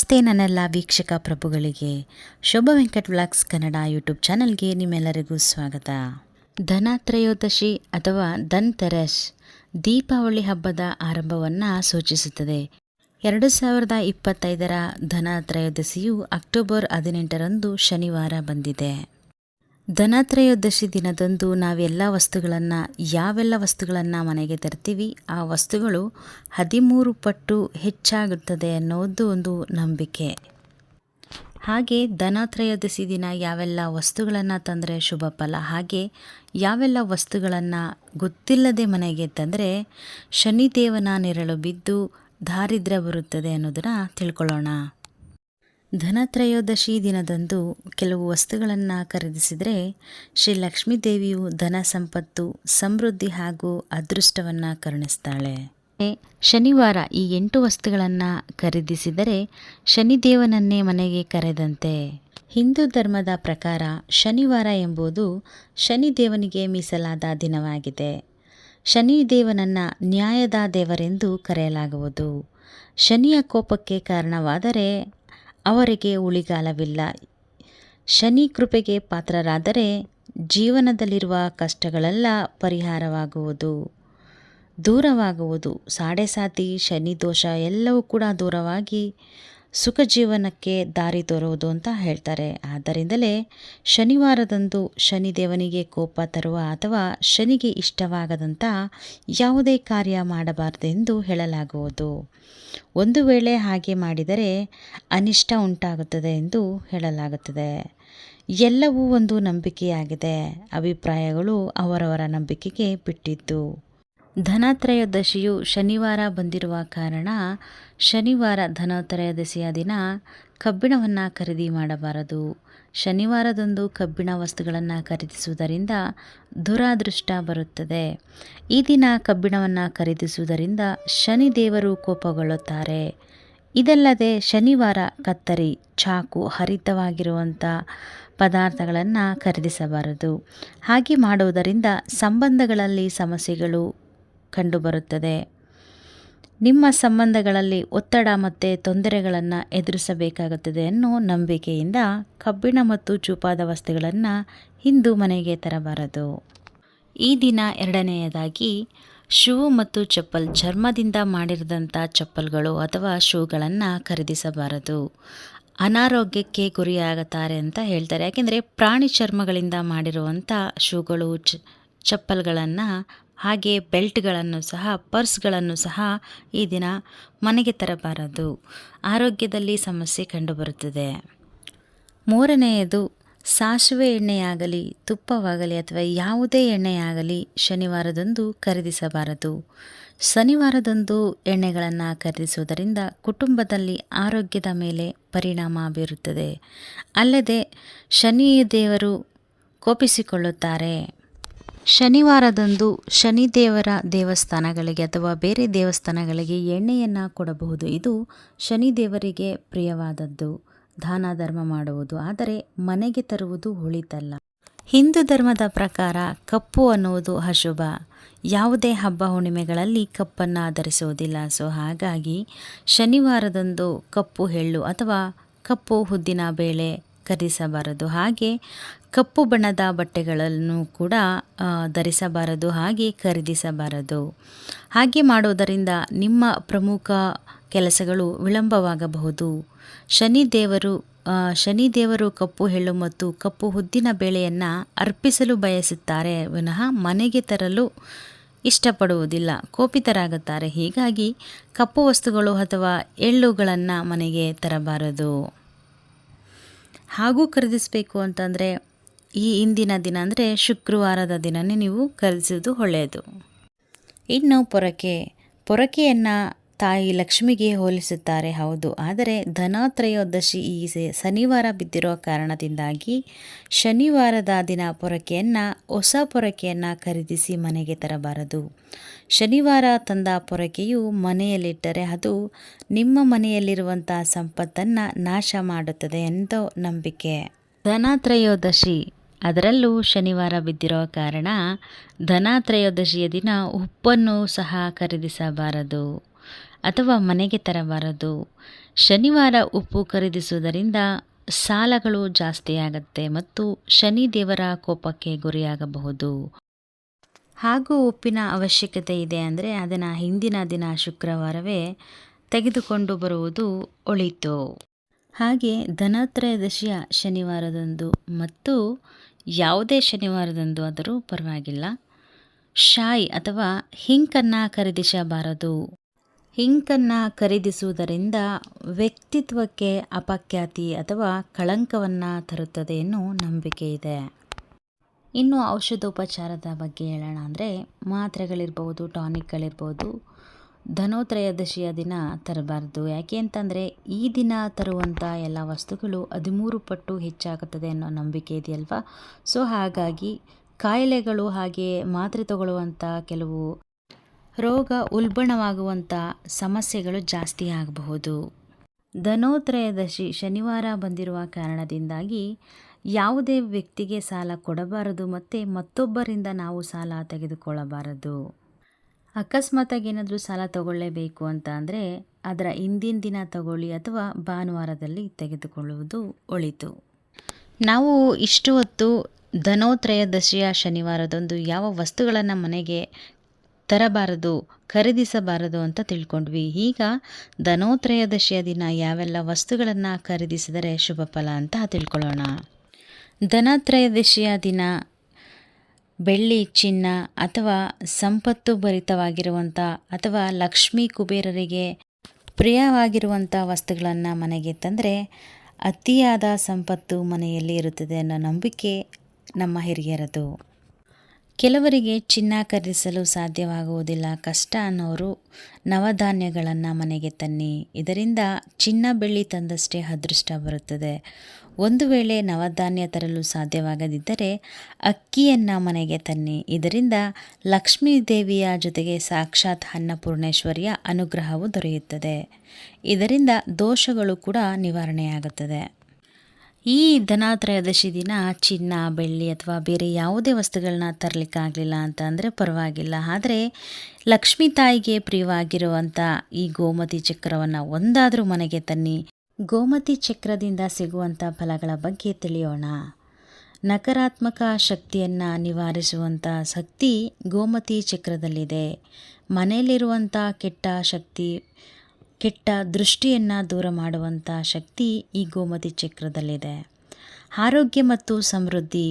ನಮಸ್ತೆ ನನ್ನೆಲ್ಲ ವೀಕ್ಷಕ ಪ್ರಭುಗಳಿಗೆ. ಶೋಭ ವೆಂಕಟ್ ವ್ಲಾಗ್ಸ್ ಕನ್ನಡ ಯೂಟ್ಯೂಬ್ ಚಾನಲ್ಗೆ ನಿಮ್ಮೆಲ್ಲರಿಗೂ ಸ್ವಾಗತ. ಧನತ್ರಯೋದಶಿ ಅಥವಾ ಧನ್ ತೆರಶ್ ದೀಪಾವಳಿ ಹಬ್ಬದ ಆರಂಭವನ್ನು ಸೂಚಿಸುತ್ತದೆ. ಎರಡು ಸಾವಿರದ ಇಪ್ಪತ್ತೈದರ ಧನತ್ರಯೋದಶಿಯು ಅಕ್ಟೋಬರ್ ಹದಿನೆಂಟರಂದು ಶನಿವಾರ ಬಂದಿದೆ. ಧನತ್ರಯೋದಶಿ ದಿನದಂದು ನಾವೆಲ್ಲ ವಸ್ತುಗಳನ್ನು, ಯಾವೆಲ್ಲ ವಸ್ತುಗಳನ್ನು ಮನೆಗೆ ತರ್ತೀವಿ, ಆ ವಸ್ತುಗಳು ಹದಿಮೂರು ಪಟ್ಟು ಹೆಚ್ಚಾಗುತ್ತದೆ ಅನ್ನೋದು ಒಂದು ನಂಬಿಕೆ. ಹಾಗೆ ಧನತ್ರಯೋದಶಿ ದಿನ ಯಾವೆಲ್ಲ ವಸ್ತುಗಳನ್ನು ತಂದರೆ ಶುಭ ಫಲ, ಹಾಗೆ ಯಾವೆಲ್ಲ ವಸ್ತುಗಳನ್ನು ಗೊತ್ತಿಲ್ಲದೆ ಮನೆಗೆ ತಂದರೆ ಶನಿದೇವನ ನೆರಳು ಬಿದ್ದು ದಾರಿದ್ರ್ಯ ಬರುತ್ತದೆ ಅನ್ನೋದನ್ನು ತಿಳ್ಕೊಳ್ಳೋಣ. ಧನತ್ರಯೋದಶಿ ದಿನದಂದು ಕೆಲವು ವಸ್ತುಗಳನ್ನು ಖರೀದಿಸಿದರೆ ಶ್ರೀ ಲಕ್ಷ್ಮೀ ದೇವಿಯು ಧನ ಸಂಪತ್ತು, ಸಮೃದ್ಧಿ ಹಾಗೂ ಅದೃಷ್ಟವನ್ನು ಕರುಣಿಸ್ತಾಳೆ. ಶನಿವಾರ ಈ ಎಂಟು ವಸ್ತುಗಳನ್ನು ಖರೀದಿಸಿದರೆ ಶನಿದೇವನನ್ನೇ ಮನೆಗೆ ಕರೆದಂತೆ. ಹಿಂದೂ ಧರ್ಮದ ಪ್ರಕಾರ ಶನಿವಾರ ಎಂಬುದು ಶನಿದೇವನಿಗೆ ಮೀಸಲಾದ ದಿನವಾಗಿದೆ. ಶನಿದೇವನನ್ನು ನ್ಯಾಯದ ದೇವರೆಂದು ಕರೆಯಲಾಗುವುದು. ಶನಿಯ ಕೋಪಕ್ಕೆ ಕಾರಣವಾದರೆ ಅವರಿಗೆ ಉಳಿಗಾಲವಿಲ್ಲ. ಶನಿ ಕೃಪೆಗೆ ಪಾತ್ರರಾದರೆ ಜೀವನದಲ್ಲಿರುವ ಕಷ್ಟಗಳೆಲ್ಲ ಪರಿಹಾರವಾಗುವುದು, ದೂರವಾಗುವುದು. ಸಾಡೆ ಸಾತಿ, ಶನಿ ದೋಷ ಎಲ್ಲವೂ ಕೂಡ ದೂರವಾಗಿ ಸುಖ ಜೀವನಕ್ಕೆ ದಾರಿ ತೋರುವುದು ಅಂತ ಹೇಳ್ತಾರೆ. ಆದ್ದರಿಂದಲೇ ಶನಿವಾರದಂದು ಶನಿದೇವನಿಗೆ ಕೋಪ ತರುವ ಅಥವಾ ಶನಿಗೆ ಇಷ್ಟವಾಗದಂಥ ಯಾವುದೇ ಕಾರ್ಯ ಮಾಡಬಾರದೆಂದು ಹೇಳಲಾಗುವುದು. ಒಂದು ವೇಳೆ ಹಾಗೆ ಮಾಡಿದರೆ ಅನಿಷ್ಟ ಉಂಟಾಗುತ್ತದೆ ಎಂದು ಹೇಳಲಾಗುತ್ತದೆ. ಎಲ್ಲವೂ ಒಂದು ನಂಬಿಕೆಯಾಗಿದೆ. ಅಭಿಪ್ರಾಯಗಳು ಅವರವರ ನಂಬಿಕೆಗೆ ಬಿಟ್ಟಿದ್ದು. ಧನತ್ರಯೋದಶಿಯು ಶನಿವಾರ ಬಂದಿರುವ ಕಾರಣ ಶನಿವಾರ ಧನತ್ರಯೋದಶಿಯ ದಿನ ಕಬ್ಬಿಣವನ್ನು ಖರೀದಿ ಮಾಡಬಾರದು. ಶನಿವಾರದಂದು ಕಬ್ಬಿಣ ವಸ್ತುಗಳನ್ನು ಖರೀದಿಸುವುದರಿಂದ ದುರಾದೃಷ್ಟ ಬರುತ್ತದೆ. ಈ ದಿನ ಕಬ್ಬಿಣವನ್ನು ಖರೀದಿಸುವುದರಿಂದ ಶನಿದೇವರು ಕೋಪಗೊಳ್ಳುತ್ತಾರೆ. ಇದಲ್ಲದೆ ಶನಿವಾರ ಕತ್ತರಿ, ಚಾಕು ಹರಿತವಾಗಿರುವಂಥ ಪದಾರ್ಥಗಳನ್ನು ಖರೀದಿಸಬಾರದು. ಹಾಗೆ ಮಾಡುವುದರಿಂದ ಸಂಬಂಧಗಳಲ್ಲಿ ಸಮಸ್ಯೆಗಳು ಕಂಡುಬರುತ್ತದೆ. ನಿಮ್ಮ ಸಂಬಂಧಗಳಲ್ಲಿ ಒತ್ತಡ ಮತ್ತು ತೊಂದರೆಗಳನ್ನು ಎದುರಿಸಬೇಕಾಗುತ್ತದೆ ಅನ್ನೋ ನಂಬಿಕೆಯಿಂದ ಕಬ್ಬಿಣ ಮತ್ತು ಚೂಪಾದ ವಸ್ತುಗಳನ್ನು ಹಿಂದೂ ಮನೆಗೆ ತರಬಾರದು. ಈ ದಿನ ಎರಡನೆಯದಾಗಿ ಶೂ ಮತ್ತು ಚಪ್ಪಲ್ ಚರ್ಮದಿಂದ ಮಾಡಿರದಂಥ ಚಪ್ಪಲ್ಗಳು ಅಥವಾ ಶೂಗಳನ್ನು ಖರೀದಿಸಬಾರದು. ಅನಾರೋಗ್ಯಕ್ಕೆ ಗುರಿಯಾಗುತ್ತಾರೆ ಅಂತ ಹೇಳ್ತಾರೆ. ಯಾಕೆಂದರೆ ಪ್ರಾಣಿ ಚರ್ಮಗಳಿಂದ ಮಾಡಿರುವಂಥ ಶೂಗಳು ಚಪ್ಪಲ್ಗಳನ್ನು ಹಾಗೆ ಬೆಲ್ಟ್ಗಳನ್ನು ಸಹ, ಪರ್ಸ್ಗಳನ್ನು ಸಹ ಈ ದಿನ ಮನೆಗೆ ತರಬಾರದು. ಆರೋಗ್ಯದಲ್ಲಿ ಸಮಸ್ಯೆ ಕಂಡುಬರುತ್ತದೆ. ಮೂರನೆಯದು, ಸಾಸಿವೆ ಎಣ್ಣೆಯಾಗಲಿ, ತುಪ್ಪವಾಗಲಿ ಅಥವಾ ಯಾವುದೇ ಎಣ್ಣೆಯಾಗಲಿ ಶನಿವಾರದಂದು ಖರೀದಿಸಬಾರದು. ಶನಿವಾರದಂದು ಎಣ್ಣೆಗಳನ್ನು ಖರೀದಿಸುವುದರಿಂದ ಕುಟುಂಬದಲ್ಲಿ ಆರೋಗ್ಯದ ಮೇಲೆ ಪರಿಣಾಮ ಬೀರುತ್ತದೆ. ಅಲ್ಲದೆ ಶನಿ ದೇವರು ಕೋಪಿಸಿಕೊಳ್ಳುತ್ತಾರೆ. ಶನಿವಾರದಂದು ಶನಿದೇವರ ದೇವಸ್ಥಾನಗಳಿಗೆ ಅಥವಾ ಬೇರೆ ದೇವಸ್ಥಾನಗಳಿಗೆ ಎಣ್ಣೆಯನ್ನು ಕೊಡಬಹುದು. ಇದು ಶನಿದೇವರಿಗೆ ಪ್ರಿಯವಾದದ್ದು. ದಾನ, ಧರ್ಮ ಮಾಡುವುದು. ಆದರೆ ಮನೆಗೆ ತರುವುದು ಉಳಿತಲ್ಲ. ಹಿಂದೂ ಧರ್ಮದ ಪ್ರಕಾರ ಕಪ್ಪು ಅನ್ನುವುದು ಅಶುಭ. ಯಾವುದೇ ಹಬ್ಬ ಹುಣ್ಣಿಮೆಗಳಲ್ಲಿ ಕಪ್ಪನ್ನು ಧರಿಸುವುದಿಲ್ಲ ಸೊ, ಹಾಗಾಗಿ ಶನಿವಾರದಂದು ಕಪ್ಪು, ಎಳ್ಳು ಅಥವಾ ಕಪ್ಪು ಉದ್ದಿನ ಬೇಳೆ ಖರೀದಿಸಬಾರದು. ಹಾಗೆ ಕಪ್ಪು ಬಣ್ಣದ ಬಟ್ಟೆಗಳನ್ನು ಕೂಡ ಧರಿಸಬಾರದು, ಹಾಗೆ ಖರೀದಿಸಬಾರದು. ಹಾಗೆ ಮಾಡುವುದರಿಂದ ನಿಮ್ಮ ಪ್ರಮುಖ ಕೆಲಸಗಳು ವಿಳಂಬವಾಗಬಹುದು. ಶನಿದೇವರು ಶನಿದೇವರು ಕಪ್ಪು ಎಳ್ಳು ಮತ್ತು ಕಪ್ಪು ಉದ್ದಿನ ಬೇಳೆಯನ್ನು ಅರ್ಪಿಸಲು ಬಯಸುತ್ತಾರೆ. ವಿನಃ ಮನೆಗೆ ತರಲು ಇಷ್ಟಪಡುವುದಿಲ್ಲ. ಕೋಪಿತರಾಗುತ್ತಾರೆ. ಹೀಗಾಗಿ ಕಪ್ಪು ವಸ್ತುಗಳು ಅಥವಾ ಎಳ್ಳುಗಳನ್ನು ಮನೆಗೆ ತರಬಾರದು. ಹಾಗೂ ಖರೀದಿಸಬೇಕು ಅಂತಂದರೆ ಈ ಇಂದಿನ ದಿನ ಅಂದರೆ ಶುಕ್ರವಾರದ ದಿನವೇ ನೀವು ಖರೀದಿಸೋದು ಒಳ್ಳೆಯದು. ಇನ್ನು ಪೊರಕೆ, ಪೊರಕೆಯನ್ನು ತಾಯಿ ಲಕ್ಷ್ಮಿಗೆ ಹೋಲಿಸುತ್ತಾರೆ, ಹೌದು. ಆದರೆ ಧನತ್ರಯೋದಶಿ ಈ ಶನಿವಾರ ಬಿದ್ದಿರೋ ಕಾರಣದಿಂದಾಗಿ ಶನಿವಾರದ ದಿನ ಪೊರಕೆಯನ್ನು ಹೊಸ ಪೊರಕೆಯನ್ನು ಖರೀದಿಸಿ ಮನೆಗೆ ತರಬಾರದು. ಶನಿವಾರ ತಂದ ಪೊರಕೆಯು ಮನೆಯಲ್ಲಿಟ್ಟರೆ ಅದು ನಿಮ್ಮ ಮನೆಯಲ್ಲಿರುವಂಥ ಸಂಪತ್ತನ್ನು ನಾಶ ಮಾಡುತ್ತದೆ ಎಂದು ನಂಬಿಕೆ. ಧನತ್ರಯೋದಶಿ, ಅದರಲ್ಲೂ ಶನಿವಾರ ಬಿದ್ದಿರೋ ಕಾರಣ ಧನತ್ರಯೋದಶಿಯ ದಿನ ಉಪ್ಪನ್ನು ಸಹ ಖರೀದಿಸಬಾರದು. ಅಥವಾ ಮನೆಗೆ ತರಬಾರದು. ಶನಿವಾರ ಉಪ್ಪು ಖರೀದಿಸುವುದರಿಂದ ಸಾಲಗಳು ಜಾಸ್ತಿಯಾಗತ್ತೆ ಮತ್ತು ಶನಿ ದೇವರ ಕೋಪಕ್ಕೆ ಗುರಿಯಾಗಬಹುದು. ಹಾಗೂ ಉಪ್ಪಿನ ಅವಶ್ಯಕತೆ ಇದೆ ಅಂದರೆ ಅದನ್ನು ಹಿಂದಿನ ದಿನ ಶುಕ್ರವಾರವೇ ತೆಗೆದುಕೊಂಡು ಬರುವುದು ಒಳಿತು. ಹಾಗೆ ಧನತ್ರಯೋದಶಿಯ ಶನಿವಾರದಂದು ಮತ್ತು ಯಾವುದೇ ಶನಿವಾರದಂದು ಆದರೂ ಪರವಾಗಿಲ್ಲ. ಶಾಯಿ ಅಥವಾ ಹಿಂಕನ್ನು ಖರೀದಿಸಬಾರದು. ಹಿಂಕನ್ನು ಖರೀದಿಸುವುದರಿಂದ ವ್ಯಕ್ತಿತ್ವಕ್ಕೆ ಅಪಖ್ಯಾತಿ ಅಥವಾ ಕಳಂಕವನ್ನು ತರುತ್ತದೆ ಎನ್ನುವ ನಂಬಿಕೆ ಇದೆ. ಇನ್ನು ಔಷಧೋಪಚಾರದ ಬಗ್ಗೆ ಹೇಳೋಣ ಅಂದರೆ ಮಾತ್ರೆಗಳಿರ್ಬೋದು, ಟಾನಿಕ್ಗಳಿರ್ಬೋದು, ಧನೋತ್ರಯೋದಶಿಯ ದಿನ ತರಬಾರ್ದು. ಯಾಕೆ ಅಂತಂದರೆ ಈ ದಿನ ತರುವಂಥ ಎಲ್ಲ ವಸ್ತುಗಳು ಹದಿಮೂರು ಪಟ್ಟು ಹೆಚ್ಚಾಗುತ್ತದೆ ಅನ್ನೋ ನಂಬಿಕೆ ಇದೆಯಲ್ವಾ? ಸೊ ಹಾಗಾಗಿ ಕಾಯಿಲೆಗಳು ಹಾಗೆ ಮಾತ್ರೆ ತಗೊಳ್ಳುವಂಥ ಕೆಲವು ರೋಗ ಉಲ್ಬಣವಾಗುವಂಥ ಸಮಸ್ಯೆಗಳು ಜಾಸ್ತಿ ಆಗಬಹುದು. ಧನೋತ್ರಯದಶಿ ಶನಿವಾರ ಬಂದಿರುವ ಕಾರಣದಿಂದಾಗಿ ಯಾವುದೇ ವ್ಯಕ್ತಿಗೆ ಸಾಲ ಕೊಡಬಾರದು ಮತ್ತು ಮತ್ತೊಬ್ಬರಿಂದ ನಾವು ಸಾಲ ತೆಗೆದುಕೊಳ್ಳಬಾರದು. ಅಕಸ್ಮಾತಾಗಿ ಏನಾದರೂ ಸಾಲ ತಗೊಳ್ಳೇಬೇಕು ಅಂತ ಅಂದರೆ ಅದರ ಹಿಂದಿನ ದಿನ ತಗೊಳ್ಳಿ ಅಥವಾ ಭಾನುವಾರದಲ್ಲಿ ತೆಗೆದುಕೊಳ್ಳುವುದು ಒಳಿತು. ನಾವು ಇಷ್ಟು ಹೊತ್ತು ಧನೋತ್ರಯದಶಿಯ ಶನಿವಾರದಂದು ಯಾವ ವಸ್ತುಗಳನ್ನು ಮನೆಗೆ ತರಬಾರದು ಖರೀದಿಸಬಾರದು ಅಂತ ತಿಳ್ಕೊಂಡ್ವಿ. ಈಗ ಧನೋತ್ರಯೋದಶಿಯ ದಿನ, ಯಾವೆಲ್ಲ ವಸ್ತುಗಳನ್ನು ಖರೀದಿಸಿದರೆ ಶುಭ ಫಲ ಅಂತ ತಿಳ್ಕೊಳ್ಳೋಣ. ಧನತ್ರಯೋದಶಿಯ ದಿನ, ಬೆಳ್ಳಿ, ಚಿನ್ನ ಅಥವಾ ಸಂಪತ್ತು ಭರಿತವಾಗಿರುವಂಥ ಅಥವಾ ಲಕ್ಷ್ಮೀ ಕುಬೇರರಿಗೆ ಪ್ರಿಯವಾಗಿರುವಂಥ ವಸ್ತುಗಳನ್ನು ಮನೆಗೆ ತಂದರೆ ಅತಿಯಾದ ಸಂಪತ್ತು ಮನೆಯಲ್ಲಿ ಇರುತ್ತದೆ ಅನ್ನೋ ನಂಬಿಕೆ ನಮ್ಮ ಹಿರಿಯರದು. ಕೆಲವರಿಗೆ ಚಿನ್ನ ಖರೀದಿಸಲು ಸಾಧ್ಯವಾಗುವುದಿಲ್ಲ. ಕಷ್ಟ ಅನ್ನೋರು ನವಧಾನ್ಯಗಳನ್ನು ಮನೆಗೆ ತನ್ನಿ. ಇದರಿಂದ ಚಿನ್ನ ಬೆಳ್ಳಿ ತಂದಷ್ಟೇ ಅದೃಷ್ಟ ಬರುತ್ತದೆ. ಒಂದು ವೇಳೆ ನವಧಾನ್ಯ ತರಲು ಸಾಧ್ಯವಾಗದಿದ್ದರೆ ಅಕ್ಕಿಯನ್ನು ಮನೆಗೆ ತನ್ನಿ. ಇದರಿಂದ ಲಕ್ಷ್ಮೀ ದೇವಿಯ ಜೊತೆಗೆ ಸಾಕ್ಷಾತ್ ಅನ್ನಪೂರ್ಣೇಶ್ವರಿಯ ಅನುಗ್ರಹವು ದೊರೆಯುತ್ತದೆ. ಇದರಿಂದ ದೋಷಗಳು ಕೂಡ ನಿವಾರಣೆಯಾಗುತ್ತದೆ. ಈ ಧನಾತ್ರಯೋದಶಿ ದಿನ ಚಿನ್ನ, ಬೆಳ್ಳಿ ಅಥವಾ ಬೇರೆ ಯಾವುದೇ ವಸ್ತುಗಳನ್ನ ತರಲಿಕ್ಕಾಗಲಿಲ್ಲ ಅಂತ ಅಂದರೆ ಪರವಾಗಿಲ್ಲ. ಆದರೆ ಲಕ್ಷ್ಮೀ ತಾಯಿಗೆ ಪ್ರಿಯವಾಗಿರುವಂಥ ಈ ಗೋಮತಿ ಚಕ್ರವನ್ನು ಒಂದಾದರೂ ಮನೆಗೆ ತನ್ನಿ. ಗೋಮತಿ ಚಕ್ರದಿಂದ ಸಿಗುವಂಥ ಫಲಗಳ ಬಗ್ಗೆ ತಿಳಿಯೋಣ. ನಕಾರಾತ್ಮಕ ಶಕ್ತಿಯನ್ನು ನಿವಾರಿಸುವಂಥ ಶಕ್ತಿ ಗೋಮತಿ ಚಕ್ರದಲ್ಲಿದೆ. ಮನೆಯಲ್ಲಿರುವಂಥ ಕೆಟ್ಟ ಶಕ್ತಿ ಕೆಟ್ಟ ದೃಷ್ಟಿಯನ್ನು ದೂರ ಮಾಡುವಂಥ ಶಕ್ತಿ ಈ ಗೋಮತಿ ಚಕ್ರದಲ್ಲಿದೆ. ಆರೋಗ್ಯ ಮತ್ತು ಸಮೃದ್ಧಿ.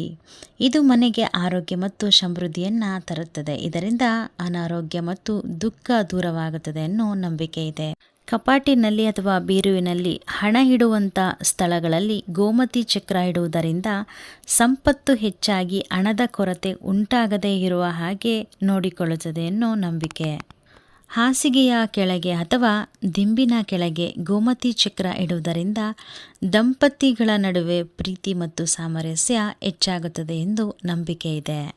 ಇದು ಮನೆಗೆ ಆರೋಗ್ಯ ಮತ್ತು ಸಮೃದ್ಧಿಯನ್ನು ತರುತ್ತದೆ. ಇದರಿಂದ ಅನಾರೋಗ್ಯ ಮತ್ತು ದುಃಖ ದೂರವಾಗುತ್ತದೆ ಅನ್ನೋ ನಂಬಿಕೆ ಇದೆ. ಕಪಾಟಿನಲ್ಲಿ ಅಥವಾ ಬೀರುವಿನಲ್ಲಿ ಹಣ ಇಡುವಂಥ ಸ್ಥಳಗಳಲ್ಲಿ ಗೋಮತಿ ಚಕ್ರ ಇಡುವುದರಿಂದ ಸಂಪತ್ತು ಹೆಚ್ಚಾಗಿ ಹಣದ ಕೊರತೆ ಉಂಟಾಗದೇ ಇರುವ ಹಾಗೆ ನೋಡಿಕೊಳ್ಳುತ್ತದೆ ಅನ್ನೋ ನಂಬಿಕೆ. ಹಾಸಿಗೆಯ ಕೆಳಗೆ ಅಥವಾ ದಿಂಬಿನ ಕೆಳಗೆ ಗೋಮತಿ ಚಕ್ರ ಇಡುವುದರಿಂದ ದಂಪತಿಗಳ ನಡುವೆ ಪ್ರೀತಿ ಮತ್ತು ಸಾಮರಸ್ಯ ಹೆಚ್ಚಾಗುತ್ತದೆ ಎಂದು ನಂಬಿಕೆ ಇದೆ.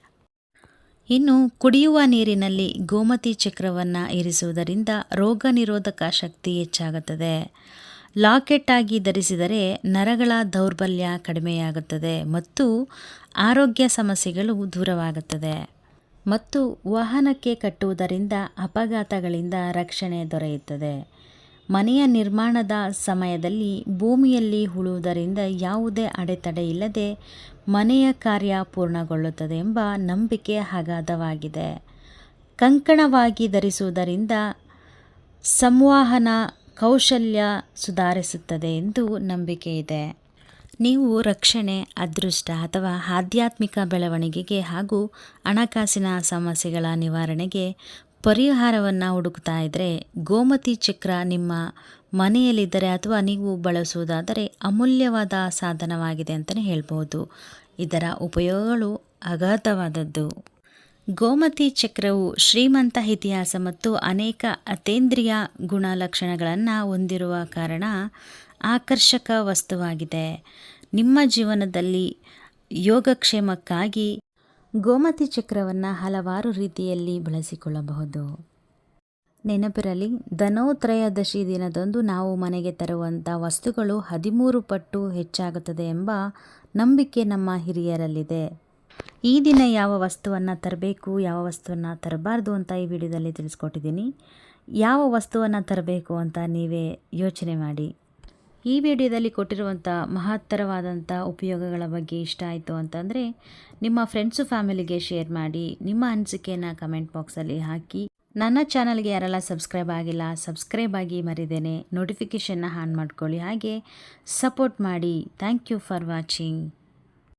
ಇನ್ನು ಕುಡಿಯುವ ನೀರಿನಲ್ಲಿ ಗೋಮತಿ ಚಕ್ರವನ್ನು ಇರಿಸುವುದರಿಂದ ರೋಗ ನಿರೋಧಕ ಶಕ್ತಿ ಹೆಚ್ಚಾಗುತ್ತದೆ. ಲಾಕೆಟ್ ಆಗಿ ಧರಿಸಿದರೆ ನರಗಳ ದೌರ್ಬಲ್ಯ ಕಡಿಮೆಯಾಗುತ್ತದೆ ಮತ್ತು ಆರೋಗ್ಯ ಸಮಸ್ಯೆಗಳು ದೂರವಾಗುತ್ತದೆ. ಮತ್ತು ವಾಹನಕ್ಕೆ ಕಟ್ಟುವುದರಿಂದ ಅಪಘಾತಗಳಿಂದ ರಕ್ಷಣೆ ದೊರೆಯುತ್ತದೆ. ಮನೆಯ ನಿರ್ಮಾಣದ ಸಮಯದಲ್ಲಿ ಭೂಮಿಯಲ್ಲಿ ಉಳುವುದರಿಂದ ಯಾವುದೇ ಅಡೆತಡೆ ಇಲ್ಲದೆ ಮನೆಯ ಕಾರ್ಯ ಪೂರ್ಣಗೊಳ್ಳುತ್ತದೆ ಎಂಬ ನಂಬಿಕೆ ಅಗಾಧವಾಗಿದೆ. ಕಂಕಣವಾಗಿ ಧರಿಸುವುದರಿಂದ ಸಂವಹನ ಕೌಶಲ್ಯ ಸುಧಾರಿಸುತ್ತದೆ ಎಂದು ನಂಬಿಕೆ ಇದೆ ನೀವು ರಕ್ಷಣೆ, ಅದೃಷ್ಟ ಅಥವಾ ಆಧ್ಯಾತ್ಮಿಕ ಬೆಳವಣಿಗೆಗೆ ಹಾಗೂ ಹಣಕಾಸಿನ ಸಮಸ್ಯೆಗಳ ನಿವಾರಣೆಗೆ ಪರಿಹಾರವನ್ನು ಹುಡುಕ್ತಾ ಇದ್ದರೆ ಗೋಮತಿ ಚಕ್ರ ನಿಮ್ಮ ಮನೆಯಲ್ಲಿದ್ದರೆ ಅಥವಾ ನೀವು ಬಳಸುವುದಾದರೆ ಅಮೂಲ್ಯವಾದ ಸಾಧನವಾಗಿದೆ ಅಂತಲೇ ಹೇಳ್ಬೋದು ಇದರ ಉಪಯೋಗಗಳು ಅಗಾಧವಾದದ್ದು. ಗೋಮತಿ ಚಕ್ರವು ಶ್ರೀಮಂತ ಇತಿಹಾಸ ಮತ್ತು ಅನೇಕ ಅತೇಂದ್ರಿಯ ಗುಣಲಕ್ಷಣಗಳನ್ನು ಹೊಂದಿರುವ ಕಾರಣ ಆಕರ್ಷಕ ವಸ್ತುವಾಗಿದೆ. ನಿಮ್ಮ ಜೀವನದಲ್ಲಿ ಯೋಗಕ್ಷೇಮಕ್ಕಾಗಿ ಗೋಮತಿ ಚಕ್ರವನ್ನು ಹಲವಾರು ರೀತಿಯಲ್ಲಿ ಬಳಸಿಕೊಳ್ಳಬಹುದು. ನೆನಪಿರಲಿ, ಧನೋತ್ರಯೋದಶಿ ದಿನದಂದು ನಾವು ಮನೆಗೆ ತರುವಂಥ ವಸ್ತುಗಳು ಹದಿಮೂರು ಪಟ್ಟು ಹೆಚ್ಚಾಗುತ್ತದೆ ಎಂಬ ನಂಬಿಕೆ ನಮ್ಮ ಹಿರಿಯರಲ್ಲಿದೆ. ಈ ದಿನ ಯಾವ ವಸ್ತುವನ್ನು ತರಬೇಕು, ಯಾವ ವಸ್ತುವನ್ನು ತರಬಾರ್ದು ಅಂತ ಈ ವಿಡಿಯೋದಲ್ಲಿ ತಿಳಿಸ್ಕೊಟ್ಟಿದ್ದೀನಿ. ಯಾವ ವಸ್ತುವನ್ನು ತರಬೇಕು ಅಂತ ನೀವೇ ಯೋಚನೆ ಮಾಡಿ. ಈ ವಿಡಿಯೋದಲ್ಲಿ ಕೊಟ್ಟಿರುವಂಥ ಮಹತ್ತರವಾದಂಥ ಉಪಯೋಗಗಳ ಬಗ್ಗೆ ಇಷ್ಟ ಆಯಿತು ಅಂತಂದರೆ ನಿಮ್ಮ ಫ್ರೆಂಡ್ಸು ಫ್ಯಾಮಿಲಿಗೆ ಶೇರ್ ಮಾಡಿ, ನಿಮ್ಮ ಅನಿಸಿಕೆಯನ್ನು ಕಮೆಂಟ್ ಬಾಕ್ಸಲ್ಲಿ ಹಾಕಿ. ನನ್ನ ಚಾನಲ್ಗೆ ಯಾರೆಲ್ಲ ಸಬ್ಸ್ಕ್ರೈಬ್ ಆಗಿಲ್ಲ ಸಬ್ಸ್ಕ್ರೈಬ್ ಆಗಿ ಮರಿದೇನೆ ನೋಟಿಫಿಕೇಷನ್ನ ಆನ್ ಮಾಡ್ಕೊಳ್ಳಿ. ಹಾಗೆ ಸಪೋರ್ಟ್ ಮಾಡಿ. Thank you for watching